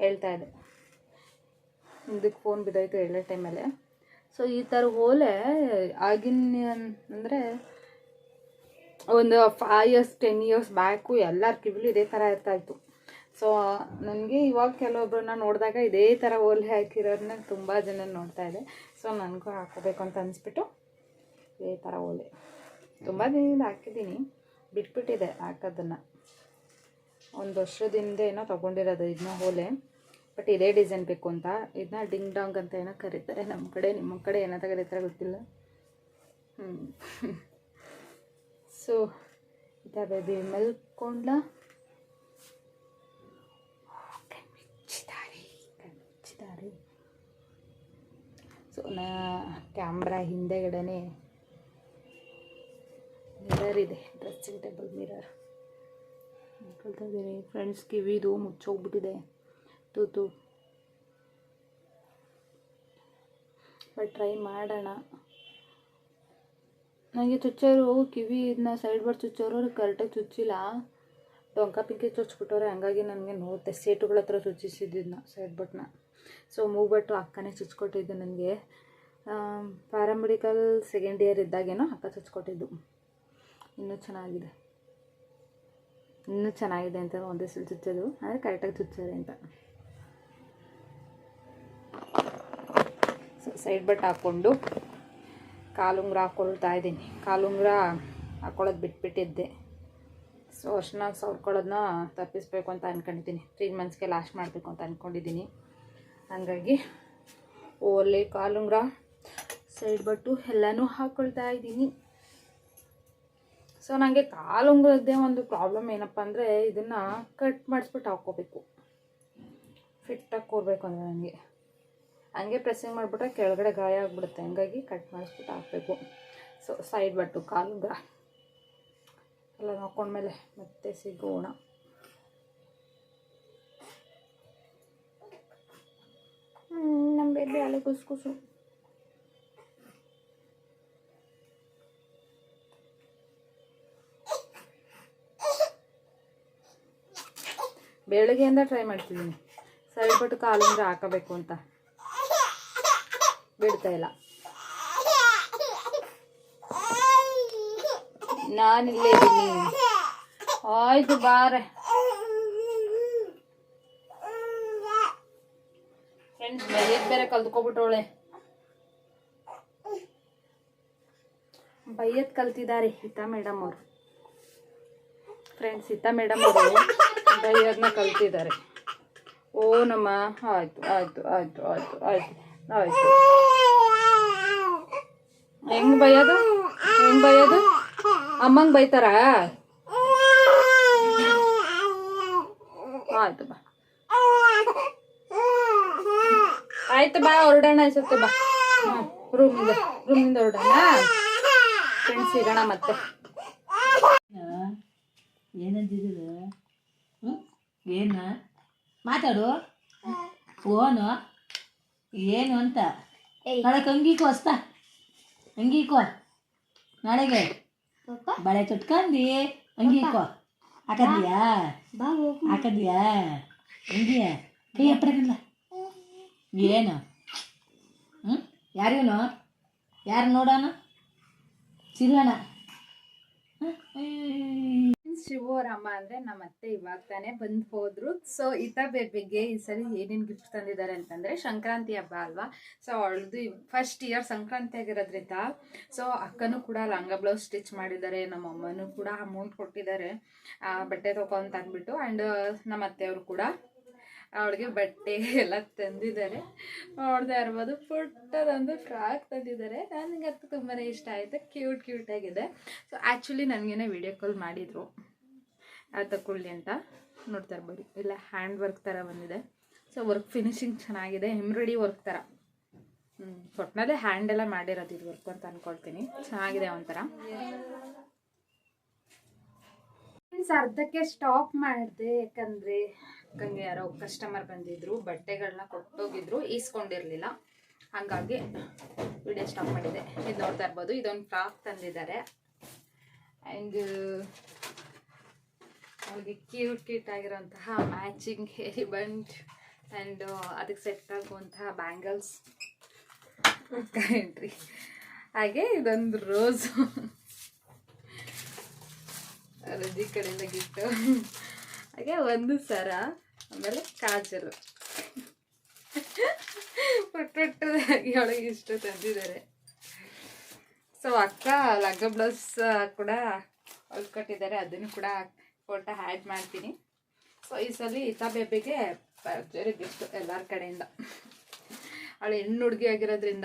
ಹೇಳ್ತಾ ಇದೆ ಇದಕ್ಕೆ ಫೋನ್ ಬಿದ್ದೋಯ್ತು ಹೇಳೋ ಟೈಮಲ್ಲೇ ಸೊ ಈ ಥರ ಓಲೆ ಆಗಿನ ಅಂದರೆ ಒಂದು five years ten years back ಎಲ್ಲರ ಕಿವಿಲು ಇದೇ ಥರ ಇರ್ತಾಯಿತ್ತು. ಸೊ ನನಗೆ ಇವಾಗ ಕೆಲವೊಬ್ಬರನ್ನ ನೋಡಿದಾಗ ಇದೇ ಥರ ಓಲೆ ಹಾಕಿರೋದನ್ನ ತುಂಬ ಜನ ನೋಡ್ತಾ ಇದೆ. ಸೊ ನನಗೂ ಹಾಕೋಬೇಕು ಅಂತ ಅನಿಸ್ಬಿಟ್ಟು ಇದೇ ಥರ ಓಲೆ ತುಂಬ ದಿನದಿಂದ ಹಾಕಿದ್ದೀನಿ. ಬಿಟ್ಬಿಟ್ಟಿದೆ ಹಾಕೋದನ್ನು. ಒಂದು ವರ್ಷದಿಂದ ಏನೋ ತೊಗೊಂಡಿರೋದು ಇದನ್ನ ಓಲೆ ಬಟ್ ಇದೇ ಡಿಸೈನ್ ಬೇಕು ಅಂತ. ಇದನ್ನ ಡಿಂಗ್ ಡಾಂಗ್ ಅಂತ ಏನೋ ಕರೀತಾರೆ. ನಮ್ಮ ಕಡೆ, ನಿಮ್ಮ ಕಡೆ ಏನಂತ ಕರೀತಾರೆ ಗೊತ್ತಿಲ್ಲ. ಹ್ಞೂ ಸೊ ಇದ ಬೇಬಿ ಕಣ್ಮುಚ್ಚಿದ್ದಾರೆ ಸೊ ನಾ ಕ್ಯಾಮ್ರಾ ಹಿಂದೆಗಡೆನೆ ಮಿರರ್ ಇದೆ. ಡ್ರೆಸ್ಸಿಂಗ್ ಟೇಬಲ್ ಮಿರರ್ ನೋಡ್ಕೊಳ್ತಾ ಇದ್ದೀನಿ. ಫ್ರೆಂಡ್ಸ್ ಕಿವಿದು ಮುಚ್ಚೋಗ್ಬಿಟ್ಟಿದೆ. ತೂತು ಬಟ್ ಟ್ರೈ ಮಾಡೋಣ. ನನಗೆ ಚುಚ್ಚೋರು ಕಿವಿ ಇದನ್ನ ಸೈಡ್ ಬರ್ಡ್ ಚುಚ್ಚೋರು ಕರೆಕ್ಟಾಗಿ ಚುಚ್ಚಿಲ್ಲ. ಟೊಂಕ ಪಿಂಕಿ ಚುಚ್ಚಿಬಿಟ್ಟವ್ರೆ ಹಂಗಾಗಿ ನನಗೆ ನೋಡುತ್ತೆ ಸೇಟುಗಳ ಹತ್ರ ಚುಚ್ಚಿಸಿದ್ದನ್ನ ಸೈಡ್ ಬಟ್ನ. ಸೊ ಮೂಗ್ಬಟ್ಟು ಅಕ್ಕನೇ ಚುಚ್ಕೊಟ್ಟಿದ್ದು ನನಗೆ. ಪ್ಯಾರಾಮೆಡಿಕಲ್ ಸೆಕೆಂಡ್ ಇಯರ್ ಇದ್ದಾಗೇನೋ ಅಕ್ಕ ಚುಚ್ಕೊಟ್ಟಿದ್ದು. ಇನ್ನೂ ಚೆನ್ನಾಗಿದೆ. ಇನ್ನೂ ಚೆನ್ನಾಗಿದೆ ಅಂತ ಒಂದೇ ಸಲ ಚುಚ್ಚೋದು ಆದರೆ ಕರೆಕ್ಟಾಗಿ ಚುಚ್ಚೋರೆ ಅಂತ. ಸೈಡ್ ಬಟ್ ಹಾಕ್ಕೊಂಡು ಕಾಲುಂಗ್ರ ಹಾಕ್ಕೊಳ್ತಾ ಇದ್ದೀನಿ. ಕಾಲುಂಗ್ರ ಹಾಕ್ಕೊಳ್ಳೋದು ಬಿಟ್ಬಿಟ್ಟಿದ್ದೆ. ಸೊ ಅಷ್ಟನ್ನಾಗಿ ಸವರ್ಕೊಳ್ಳೋದನ್ನ ತಪ್ಪಿಸ್ಬೇಕು ಅಂತ ಅಂದ್ಕೊಂಡಿದ್ದೀನಿ ತ್ರೀ ಮಂತ್ಸ್ಗೆ ಲಾಸ್ಟ್ ಮಾಡಬೇಕು ಅಂತ ಅಂದ್ಕೊಂಡಿದ್ದೀನಿ ಹಾಗಾಗಿ ಓಲೆ ಕಾಲುಂಗ್ರ ಸೈಡ್ ಬಟ್ಟು ಎಲ್ಲನೂ ಹಾಕ್ಕೊಳ್ತಾ ಇದ್ದೀನಿ. ಸೊ ನನಗೆ ಕಾಲುಂಗ್ರದ್ದೇ ಒಂದು ಪ್ರಾಬ್ಲಮ್ ಏನಪ್ಪ ಅಂದರೆ ಇದನ್ನು ಕಟ್ ಮಾಡಿಸ್ಬಿಟ್ಟು ಹಾಕ್ಕೋಬೇಕು. ಫಿಟ್ಟಾಗಿ ಕೂರಬೇಕು ಅಂದರೆ ನನಗೆ ಹಂಗೆ ಪ್ರೆಸ್ಸಿಂಗ್ ಮಾಡಿಬಿಟ್ರೆ ಕೆಳಗಡೆ ಗಾಯ ಆಗಿಬಿಡುತ್ತೆ. ಹಂಗಾಗಿ ಕಟ್ ಮಾಡಿಸ್ಬಿಟ್ಟು ಹಾಕಬೇಕು. ಸೊ ಸೈಡ್ ಬಟ್ಟು ಗಾ. ಎಲ್ಲ ನೋಡ್ಕೊಂಡ್ಮೇಲೆ ಮತ್ತೆ ಸಿಗೋಣ. ನಮ್ಮ ಬೇಬಿ ಅಲೆ ಕುಸು ಕುಸು. ಬೆಳಗ್ಗೆಯಿಂದ ಟ್ರೈ ಮಾಡ್ತಿದ್ದೀನಿ. ಸೈಡ್ ಬಟ್ಟು ಕಾಲಿಂದ ಹಾಕಬೇಕು ಅಂತ. ಬಿಡ್ತಾ ಇಲ್ಲ ನಾನಿಲ್ಲೇ ಇದ್ದೀನಿ. ಆಯ್ತು ಬಾರೆ. ಫ್ರೆಂಡ್ಸ್ ಬೈಯದ್ ಬೇರೆ ಕಲ್ತ್ಕೊಬಿಟ್ಟವಳೆ? ಬೈಯದ್ ಕಲ್ತಿದ್ದಾರೆ ಹಿತಾ ಮೇಡಮ್ ಅವರು. ಫ್ರೆಂಡ್ಸ್ ಹಿತಾ ಮೇಡಮ್ ಅವರು. ಬೈಯೋದನ್ನ ಕಲ್ತಿದ್ದಾರೆ ಓ ನಮ್ಮ ಆಯ್ತು ಆಯ್ತು ಆಯ್ತು ಆಯ್ತು ಆಯ್ತು. ಆಯ್ತು. ಹೆಂಗ್ ಬೈಯೋದು? ಹೆಂಗ್ ಬೈಯೋದು? ಅಮ್ಮಂಗ್ ಬೈತಾರ? ಆಯ್ತು ಬಾ. ಆಯ್ತು ಬಾ, ಹೊರಡೋಣ ಅನ್ಸುತ್ತೆ, ಬಾ. ರೂಮಿಂದ ರೂಮಿಂದ ಹೊರಡೋಣ? ಫ್ರೆಂಡ್ಸ್ ಸಿಗೋಣ ಮತ್ತೆ. ಏನಂತಿದ್ರು ಹ್ಞೂ ಏನ? ಮಾತಾಡು. ಓನು ಏನು ಅಂತ? ನಾಳೆ ಅಂಗೀಕೋ ಅಂಗಿ ಅಂಗೀಕೋ. ನಾಳೆಗೆ. ಬಳೆ ತೊಟ್ಕಂದಿ. ಅಂಗೀಕೋ. ಹಾಕದ್ಯಾ? ಹಾಕದ್ಯಾ? ಅಂಗಿಯ ಕೈ ಹಪ್ರಕಲ್ಲ ಏನು? ಹ್ಞೂ ಯಾರೇನು ಯಾರು ನೋಡೋಣ ಸಿರೋಣ ಶಿವರಾಮ ಅಂದ್ರೆ ನಮ್ಮ ಅತ್ತೆ ಇವಾಗ ತಾನೇ ಬಂದು ಹೋದ್ರು. ಸೊ ಇತ ಬೇಬಿಗೆ ಈ ಸರಿ ಏನೇನ್ ಗಿಫ್ಟ್ ತಂದಿದ್ದಾರೆ ಅಂತಂದ್ರೆ ಸಂಕ್ರಾಂತಿ ಹಬ್ಬ ಅಲ್ವಾ? ಸೊ ಅವಳದು ಫಸ್ಟ್ ಇಯರ್ ಸಂಕ್ರಾಂತಿ ಆಗಿರೋದ್ರಿಂದ ಸೊ ಅಕ್ಕನೂ ಕೂಡ ಲಂಗ ಬ್ಲೌಸ್ ಸ್ಟಿಚ್ ಮಾಡಿದ್ದಾರೆ, ನಮ್ಮ ಅಮ್ಮನೂ ಕೂಡ ಅಮೌಂಟ್ ಕೊಟ್ಟಿದ್ದಾರೆ. ಬಟ್ಟೆ ಅಂತ ಅಂದ್ಬಿಟ್ಟು ಆ್ಯಂಡ್ ನಮ್ಮ ಅತ್ತೆಯವರು ಕೂಡ ಅವಳಿಗೆ ಬಟ್ಟೆ ಎಲ್ಲ ತಂದಿದ್ದಾರೆ. ನೋಡ್ದೆ ಇರ್ಬೋದು ಪುಟ್ಟದೊಂದು ಫ್ರಾಕ್ ತಂದಿದ್ದಾರೆ. ನನಗೆ ಅದಕ್ಕೆ ತುಂಬಾ ಇಷ್ಟ ಆಯಿತು. ಕ್ಯೂಟ್ ಕ್ಯೂಟ್ ಆಗಿದೆ. ಸೊ ಆ್ಯಕ್ಚುಲಿ ನನಗೇನೆ ವಿಡಿಯೋ ಕಾಲ್ ಮಾಡಿದರು. ತಗೊಳ್ಳಿ ಅಂತ ನೋಡ್ತಾ ಇರ್ಬೋದು ಇಲ್ಲ ಹ್ಯಾಂಡ್ ವರ್ಕ್ ಥರ ಬಂದಿದೆ. ಸೊ ವರ್ಕ್ ಫಿನಿಶಿಂಗ್ ಚೆನ್ನಾಗಿದೆ ಎಂಬ್ರಾಯ್ಡಿ ವರ್ಕ್ ಥರ ಹ್ಯಾಂಡೆಲ್ಲ ಹ್ಯಾಂಡ್ ಎಲ್ಲ ಮಾಡಿರೋದು ಇದು ವರ್ಕ್ ಅಂತ ಅಂದ್ಕೊಳ್ತೀನಿ ಚೆನ್ನಾಗಿದೆ ಒಂಥರ. ಮೀನ್ಸ್ ಅರ್ಧಕ್ಕೆ ಸ್ಟಾಪ್ ಮಾಡಿದೆ, ಯಾಕಂದರೆ ಅಕ್ಕಂಗೆ ಯಾರೋ ಕಸ್ಟಮರ್ ಬಂದಿದ್ರು ಬಟ್ಟೆಗಳನ್ನ ಕೊಟ್ಟೋಗಿದ್ರು, ಈಸ್ಕೊಂಡಿರಲಿಲ್ಲ. ಹಾಗಾಗಿ ವಿಡಿಯೋ ಸ್ಟಾಪ್ ಮಾಡಿದೆ. ಇದು ನೋಡ್ತಾ ಇರ್ಬೋದು. ಇದೊಂದು ಫ್ರಾಕ್ ತಂದಿದ್ದಾರೆ. ಆ್ಯಂಡ್ ಅವ್ರಿಗೆ ಕ್ಯೂಟ್ ಕ್ಯೂಟ್ ಆಗಿರೋಂತಹ ಮ್ಯಾಚಿಂಗ್ ಹೇರಿ ಬಂಡ್ ಆ್ಯಂಡ್ ಅದಕ್ಕೆ ಸೆಟ್ ಆಗುವಂತಹ ಬ್ಯಾಂಗಲ್ಸ್ ಎಂಟ್ರಿ ಹಾಗೆ ಇದೊಂದು ರೋಸು ರಜಿ ಕಡೆಯಿಂದ ಗಿಫ್ಟ್ ಹಾಗೆ ಒಂದು ಸರ, ಆಮೇಲೆ ಕಾಜಲು. ಪುಟ್ಟದಾಗಿ ಅವಳಿಗೆ ಇಷ್ಟು ತಂದಿದ್ದಾರೆ. ಸೊ ಅಕ್ಕ ಲಗ್ಗ ಬ್ಲೌಸ್ ಕೂಡ ಹೊಲ್ಕೊಟ್ಟಿದ್ದಾರೆ ಅದನ್ನು ಕೂಡ ಫೋಟೋ ಆ್ಯಡ್ ಮಾಡ್ತೀನಿ. ಸೊ ಈ ಸಲ ಇತಾ ಬೇಬಿಗೆ ಭರ್ಜರಿ ಗಿಫ್ಟ್ ಎಲ್ಲರ ಕಡೆಯಿಂದ. ಅವಳು ಹೆಣ್ಣು ಹುಡುಗಿ ಆಗಿರೋದ್ರಿಂದ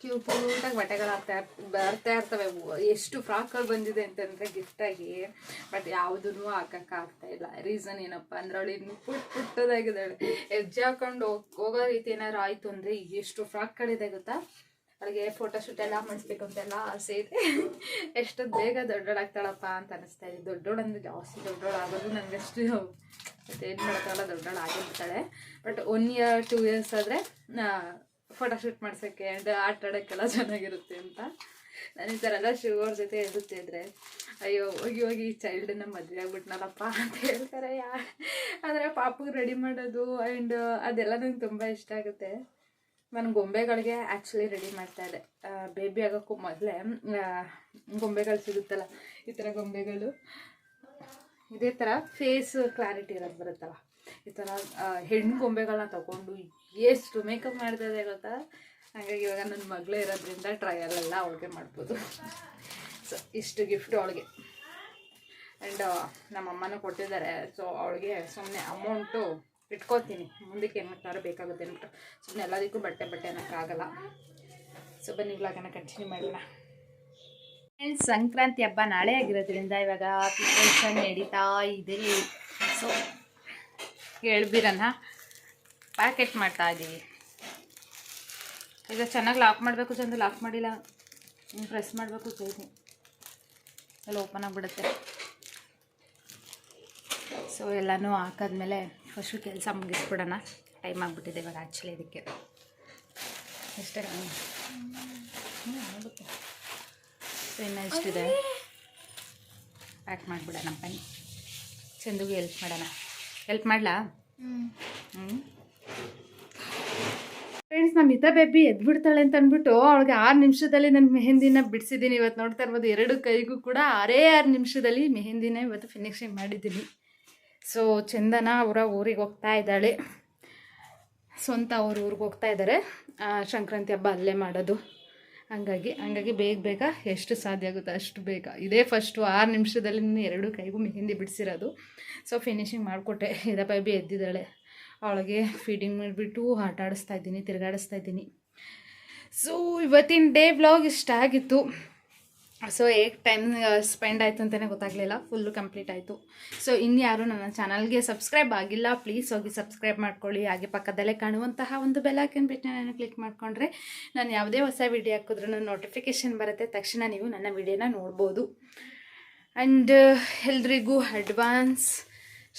ಕ್ಯೂ ಕ್ಯೂಟಾಗಿ ಬಟ್ಟೆಗಳು ಆಗ್ತಾ ಬರ್ತಾ ಇರ್ತವೆ. ಎಷ್ಟು ಫ್ರಾಕ್ಗಳು ಬಂದಿದೆ ಅಂತಂದರೆ ಗಿಫ್ಟಾಗಿ ಬಟ್ ಯಾವುದೂ ಹಾಕೋಕ್ಕಾಗ್ತಾ ಇಲ್ಲ. ರೀಸನ್ ಏನಪ್ಪ ಅಂದ್ರೆ ಅವಳು ಇನ್ನು ಪುಟ್ ಪುಟ್ಟದಾಗಿದ್ದಾಳೆ ಹೆಜ್ಜೆ ಹಾಕೊಂಡು ಹೋಗ್- ಹೋಗೋ ರೀತಿ ಏನಾದ್ರು ಆಯಿತು ಅಂದರೆ ಎಷ್ಟು ಫ್ರಾಕ್ಗಳಿದೆ ಗೊತ್ತಾ? ಅವಳಿಗೆ ಫೋಟೋಶೂಟ್ ಎಲ್ಲ ಮಾಡಿಸ್ಬೇಕು ಅಂತೆಲ್ಲ ಆಸೆ ಇದೆ. ಎಷ್ಟು ಬೇಗ ದೊಡ್ಡೋಳಾಗ್ತಾಳಪ್ಪ ಅಂತ ಅನಿಸ್ತಾ ಇದೆ. ದೊಡ್ಡೋಳು ಅಂದರೆ ಜಾಸ್ತಿ ದೊಡ್ಡೋಳು ಆಗೋದು ಅಷ್ಟು ಮತ್ತೆ ಏನು ಮಾಡ್ತಾವಲ್ಲ ದೊಡ್ಡೋಳು ಆಗಿರ್ತಾಳೆ. But one year two years ಆದರೆ ಫೋಟೋಶೂಟ್ ಮಾಡ್ಸೋಕ್ಕೆ ಆ್ಯಂಡ್ ಆಟ ಆಡೋಕ್ಕೆಲ್ಲ ಚೆನ್ನಾಗಿರುತ್ತೆ ಅಂತ. ನಾನು ಈ ಥರ ಎಲ್ಲ ಜೊತೆ ಎದುರ್ತಿದ್ರೆ ಅಯ್ಯೋ, ಹೋಗಿ ಹೋಗಿ ಈ ಚೈಲ್ಡನ್ನ ಮದುವೆ ಆಗ್ಬಿಟ್ನಲ್ಲಪ್ಪ ಅಂತ ಹೇಳ್ತಾರೆ. ಯಾ, ಆದರೆ ಪಾಪಗೆ ರೆಡಿ ಮಾಡೋದು ಆ್ಯಂಡ್ ಅದೆಲ್ಲ ನಂಗೆ ತುಂಬ ಇಷ್ಟ ಆಗುತ್ತೆ. ನಾನು ಗೊಂಬೆಗಳಿಗೆ ಆ್ಯಕ್ಚುಲಿ ರೆಡಿ ಮಾಡ್ತಾ ಇದ್ದೆ. ಬೇಬಿ ಆಗೋಕ್ಕೂ ಮೊದಲೇ ಗೊಂಬೆಗಳು ಸಿಗುತ್ತಲ್ಲ, ಈ ಥರ ಗೊಂಬೆಗಳು. ಇದೇ ಥರ ಫೇಸ್ ಕ್ಲಾರಿಟಿ ಇರೋದು ಬರುತ್ತಲ್ಲ. ಈ ಥರ ಹೆಣ್ಣು ಗೊಂಬೆಗಳನ್ನ ತಗೊಂಡು ಎಷ್ಟು ಮೇಕಪ್ ಮಾಡ್ತಾ ಇದೆ ಗೊತ್ತಾ? ಹಾಗಾಗಿ ಇವಾಗ ನನ್ನ ಮಗಳೇ ಇರೋದ್ರಿಂದ ಟ್ರಯಲೆಲ್ಲ ಅವಳಿಗೆ ಮಾಡ್ಬೋದು. ಸೊ ಇಷ್ಟು ಗಿಫ್ಟ್ ಅವಳಿಗೆ. ಆ್ಯಂಡ್ ನಮ್ಮ ಅಮ್ಮನೂ ಕೊಟ್ಟಿದ್ದಾರೆ. ಸೊ ಅವಳಿಗೆ ಸುಮ್ಮನೆ ಅಮೌಂಟು ಇಟ್ಕೋತೀನಿ ಮುಂದಕ್ಕೆ ಏನಾರು ಬೇಕಾಗುತ್ತೆ ಅಂದ್ಬಿಟ್ಟು ಸುಮ್ಮನೆ ಎಲ್ಲದಕ್ಕೂ ಬಟ್ಟೆ ಬಟ್ಟೆ ಅನ್ನೋಕ್ಕಾಗಲ್ಲ ಸೊ ಬನ್ನಿ ಇವಾಗನ ಕಂಟಿನ್ಯೂ ಮಾಡೋಣ. ಫ್ರೆಂಡ್ಸ್ ಸಂಕ್ರಾಂತಿ ಹಬ್ಬ ನಾಳೆ ಆಗಿರೋದ್ರಿಂದ ಇವಾಗ ಪ್ರಿಪ್ರೇಷನ್ ನಡೀತಾ ಇದೆ. ಸೊ ಹೇಳ್ಬಿರನ್ನ ಪ್ಯಾಕೆಟ್ ಮಾಡ್ತಾ ಇದ್ದೀವಿ ಈಗ ಚೆನ್ನಾಗಿ ಲಾಕ್ ಮಾಡಬೇಕು ಚಂದ ಲಾಕ್ ಮಾಡಿಲ್ಲ. ಪ್ರೆಸ್ ಮಾಡಬೇಕು ಚೈತಿ ಎಲ್ಲ ಓಪನ್ ಆಗಿಬಿಡುತ್ತೆ. ಸೊ ಎಲ್ಲನೂ ಹಾಕಾದ್ಮೇಲೆ ಫಸ್ಟು ಕೆಲಸ ಮುಗಿಸ್ಬಿಡೋಣ. ಟೈಮ್ ಆಗಿಬಿಟ್ಟಿದೆ ಇವಾಗ ಆ್ಯಕ್ಚುಲಿ ಇದಕ್ಕೆ. ಎಷ್ಟೇ ಆಗುತ್ತೆ ಇನ್ನು ಎಷ್ಟಿದೆ ಪ್ಯಾಕ್ ಮಾಡಿಬಿಡೋಣ ಬನ್ನಿ ಚಂದುಗೆ ಹೆಲ್ಪ್ ಮಾಡೋಣ. ಹೆಲ್ಪ್ ಮಾಡಲಾ? ಹ್ಞೂ ಫ್ರೆಂಡ್ಸ್ ನಮ್ಮ ಮಿತಾ ಬೇಬಿ ಎದ್ಬಿಡ್ತಾಳೆ ಅಂತ ಅಂದ್ಬಿಟ್ಟು ಅವಳಿಗೆ ಆರು ನಿಮಿಷದಲ್ಲಿ ನಾನು ಮೆಹಂದಿನ ಬಿಡಿಸಿದ್ದೀನಿ. ಇವತ್ತು ನೋಡ್ತಾ ಇರ್ಬೋದು ಎರಡು ಕೈಗೂ ಕೂಡ ಆರೇ ಆರು ನಿಮಿಷದಲ್ಲಿ ಮೆಹಂದಿನ ಇವತ್ತು ಫಿನಿಶಿಂಗ್ ಮಾಡಿದ್ದೀನಿ. ಸೊ ಚಂದನ ಅವರ ಊರಿಗೆ ಹೋಗ್ತಾ ಇದ್ದಾಳೆ. ಸ್ವಂತ ಅವ್ರ ಊರಿಗೆ ಹೋಗ್ತಾ ಇದ್ದಾರೆ. ಸಂಕ್ರಾಂತಿ ಹಬ್ಬ ಅಲ್ಲೇ ಮಾಡೋದು. ಹಂಗಾಗಿ ಹಂಗಾಗಿ ಬೇಗ ಬೇಗ ಎಷ್ಟು ಸಾಧ್ಯ ಆಗುತ್ತೆ ಅಷ್ಟು ಬೇಗ. ಇದೇ ಫಸ್ಟು ಆರು ನಿಮಿಷದಲ್ಲಿ ನಾನು ಎರಡು ಕೈಗೂ ಮೆಹಂದಿ ಬಿಡಿಸಿರೋದು. ಸೊ ಫಿನಿಶಿಂಗ್ ಮಾಡಿಕೊಟ್ಟೆ. ಇದ ಬೇಬಿ ಎದ್ದಿದ್ದಾಳೆ. ಅವಳಿಗೆ ಫೀಡಿಂಗ್ ಮಾಡಿಬಿಟ್ಟು ಆಟ ಆಡಿಸ್ತಾ ಇದ್ದೀನಿ, ತಿರುಗಾಡಿಸ್ತಾ ಇದ್ದೀನಿ. ಸೊ ಇವತ್ತಿನ ಡೇ ವ್ಲಾಗ್ ಇಷ್ಟ ಆಗಿತ್ತು. ಸೊ ಹೇಗೆ ಟೈಮ್ ಸ್ಪೆಂಡ್ ಆಯಿತು ಅಂತಲೇ ಗೊತ್ತಾಗಲಿಲ್ಲ. ಫುಲ್ಲು ಕಂಪ್ಲೀಟ್ ಆಯಿತು. ಸೊ ಇನ್ಯಾರು ನನ್ನ ಚಾನಲ್ಗೆ ಸಬ್ಸ್ಕ್ರೈಬ್ ಆಗಿಲ್ಲ ಪ್ಲೀಸ್ ಹೋಗಿ ಸಬ್ಸ್ಕ್ರೈಬ್ ಮಾಡ್ಕೊಳ್ಳಿ. ಹಾಗೆ ಪಕ್ಕದಲ್ಲೇ ಕಾಣುವಂತಹ ಒಂದು ಬೆಲ್ ಬಿಟ್ಟು ನಾನು ಕ್ಲಿಕ್ ಮಾಡಿಕೊಂಡ್ರೆ ನಾನು ಯಾವುದೇ ಹೊಸ ವಿಡಿಯೋ ಹಾಕಿದ್ರೂ ನೋಟಿಫಿಕೇಶನ್ ಬರುತ್ತೆ. ತಕ್ಷಣ ನೀವು ನನ್ನ ವಿಡಿಯೋನ ನೋಡ್ಬೋದು. ಆ್ಯಂಡ್ ಎಲ್ರಿಗೂ ಅಡ್ವಾನ್ಸ್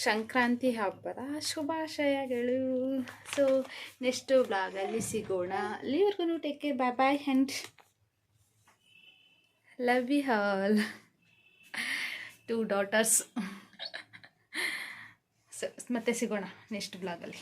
ಸಂಕ್ರಾಂತಿ ಹಬ್ಬದ ಶುಭಾಶಯಗಳು. ಸೊ ನೆಕ್ಸ್ಟ್ ಬ್ಲಾಗಲ್ಲಿ ಸಿಗೋಣ. ಅಲ್ಲಿವರೆಗೂ take care bye bye and love you all two daughters ಮತ್ತೆ ಸಿಗೋಣ ನೆಕ್ಸ್ಟ್ ಬ್ಲಾಗಲ್ಲಿ